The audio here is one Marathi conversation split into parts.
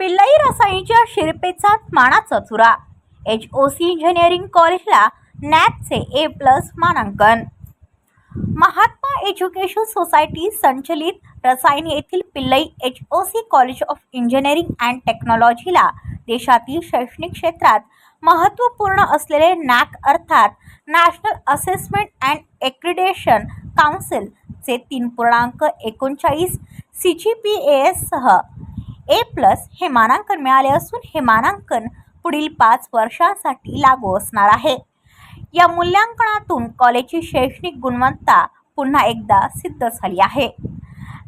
पिल्लाई रसाईच्या शिरपेचा मानाचा चुरा. एच ओ सी इंजिनिअरिंग कॉलेजला नॅकचे ए प्लस मानांकन. महात्मा एज्युकेशन सोसायटी संचलित रसायन येथील Pillai H O C college of engineering and टेक्नॉलॉजीला देशातील शैक्षणिक क्षेत्रात महत्त्वपूर्ण असलेले नॅक अर्थात नॅशनल असेसमेंट अँड एक्रिडेशन काउन्सिलचे तीन पूर्णांक एकोणचाळीस सी जी पी एससह ए प्लस हे मानांकन मिळाले असून हे मानांकन पुढील पाच वर्षांसाठी लागू असणार आहे. या मूल्यांकनातून कॉलेजची शैक्षणिक गुणवत्ता पुन्हा एकदा सिद्ध झाली आहे.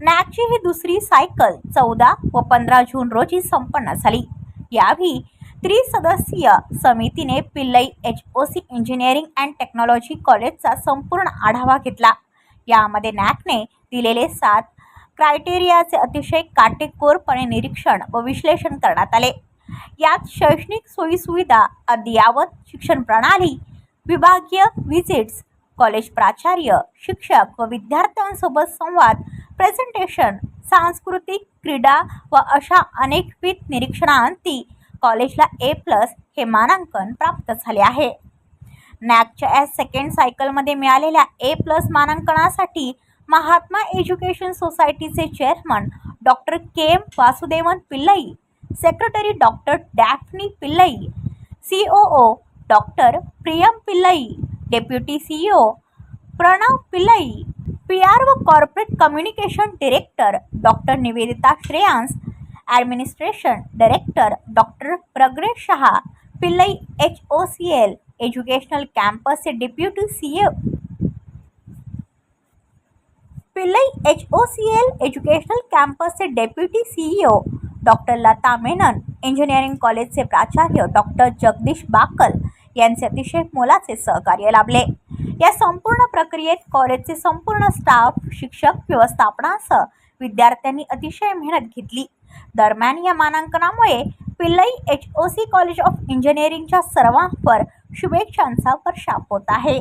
नॅकची ही दुसरी सायकल चौदा व पंधरा जून रोजी संपन्न झाली. यावेळी त्रिसदस्यीय समितीने Pillai H O C engineering and technology कॉलेजचा संपूर्ण आढावा घेतला. यामध्ये नॅकने दिलेले सात क्रायटेरियाचे अतिशय काटेकोरपणे निरीक्षण व विश्लेषण करण्यात आले. यात शैक्षणिक सोयीसुविधा अद्ययावत शिक्षण प्रणाली विभागीय व्हिजिट्स कॉलेज प्राचार्य शिक्षक व विद्यार्थ्यांसोबत संवाद प्रेझेंटेशन सांस्कृतिक क्रीडा व अशा अनेकविध निरीक्षणांती कॉलेजला ए प्लस हे मानांकन प्राप्त झाले आहे. नॅकच्या या सेकंड सायकलमध्ये मिळालेल्या ए प्लस मानांकनासाठी महात्मा एज्युकेशन सोसायटीचे chairman doctor K M Vasudevan Pillai, secretary doctor Daphne Pillai C O O doctor Priyam Pillai, deputy C O Pranav Pillai P R व corporate communication director doctor Nivedita Shreyans, administration director doctor Pragresh Shah, Pillai H O C L educational कॅम्पसचे deputy C Pillai H O C L educational कॅम्पसचे deputy CEO doctor Lata Menon engineering कॉलेजचे प्राचार्य डॉक्टर जगदीश बाकल यांचे अतिशय मोलाचे सहकार्य लाभले. या संपूर्ण प्रक्रियेत कॉलेजचे संपूर्ण स्टाफ शिक्षक व्यवस्थापनासह विद्यार्थ्यांनी अतिशय मेहनत घेतली. दरम्यान या मानांकनामुळे Pillai H O C college of इंजिनिअरिंगच्या सर्वांवर शुभेच्छांचा वर्षाप होत आहे.